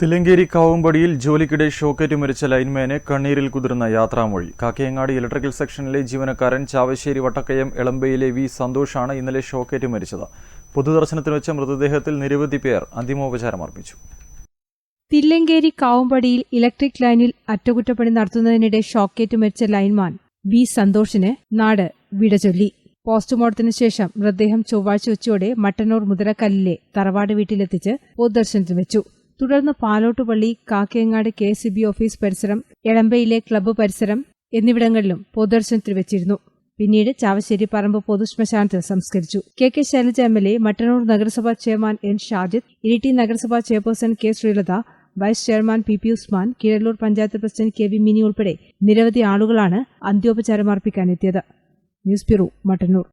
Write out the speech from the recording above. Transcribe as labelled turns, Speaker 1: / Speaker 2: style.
Speaker 1: തിലങ്കേരി കാവുംപടിയിൽ ജോലിക്കിടെ ഷോക്കേറ്റ് മരിച്ച ലൈൻമാനെ കണ്ണീരിൽ കുതിർന്ന യാത്രാമൊഴി. കാക്കയങ്ങാടി ഇലക്ട്രിക്കൽ സെക്ഷനിലെ ജീവനക്കാരൻ ചാവശ്ശേരി വട്ടക്കയം എളമ്പയിലെ വി സന്തോഷാണ് ഇന്നലെ ഷോക്കേറ്റ് മരിച്ചത്. പൊതുദർശനത്തിന് വെച്ച മൃതദേഹത്തിൽ നിരവധി പേർ അന്തിമോപചാരം അർപ്പിച്ചു.
Speaker 2: തില്ലങ്കേരി കാവുംപടിയിൽ ഇലക്ട്രിക് ലൈനിൽ അറ്റകുറ്റപ്പണി നടത്തുന്നതിനിടെ ഷോക്കേറ്റ് മരിച്ച ലൈൻമാൻ വി സന്തോഷിന് നാട് വിടചൊല്ലി. പോസ്റ്റ്മോർട്ടത്തിന് ശേഷം മൃതദേഹം ചൊവ്വാഴ്ച ഉച്ചയോടെ മട്ടന്നൂർ മുതലക്കല്ലിലെ തറവാട് വീട്ടിലെത്തിച്ച് പൊതുദർശനത്തിന് വെച്ചു. തുടർന്ന് Palottupalli Kakkayangad K C B office പരിസരം എളമ്പയിലെ ക്ലബ്ബ് പരിസരം എന്നിവിടങ്ങളിലും പൊതുദർശനത്തിൽ വെച്ചിരുന്നു. പിന്നീട് ചാവശ്ശേരി പറമ്പ് പൊതുശ്മശാനത്തിൽ സംസ്കരിച്ചു. K K Shailaja M L A Mattannur നഗരസഭാ ചെയർമാൻ എൻ ഷാജിദ് ഇരിട്ടി നഗരസഭാ chairperson K Sreelatha vice chairman P P Usman Keezhallur panchayat president K V Mini ഉൾപ്പെടെ നിരവധി ആളുകളാണ് അന്ത്യോപചാരം അർപ്പിക്കാനെത്തിയത് ന്യൂസ് ബ്യൂറോ മട്ടന്നൂർ.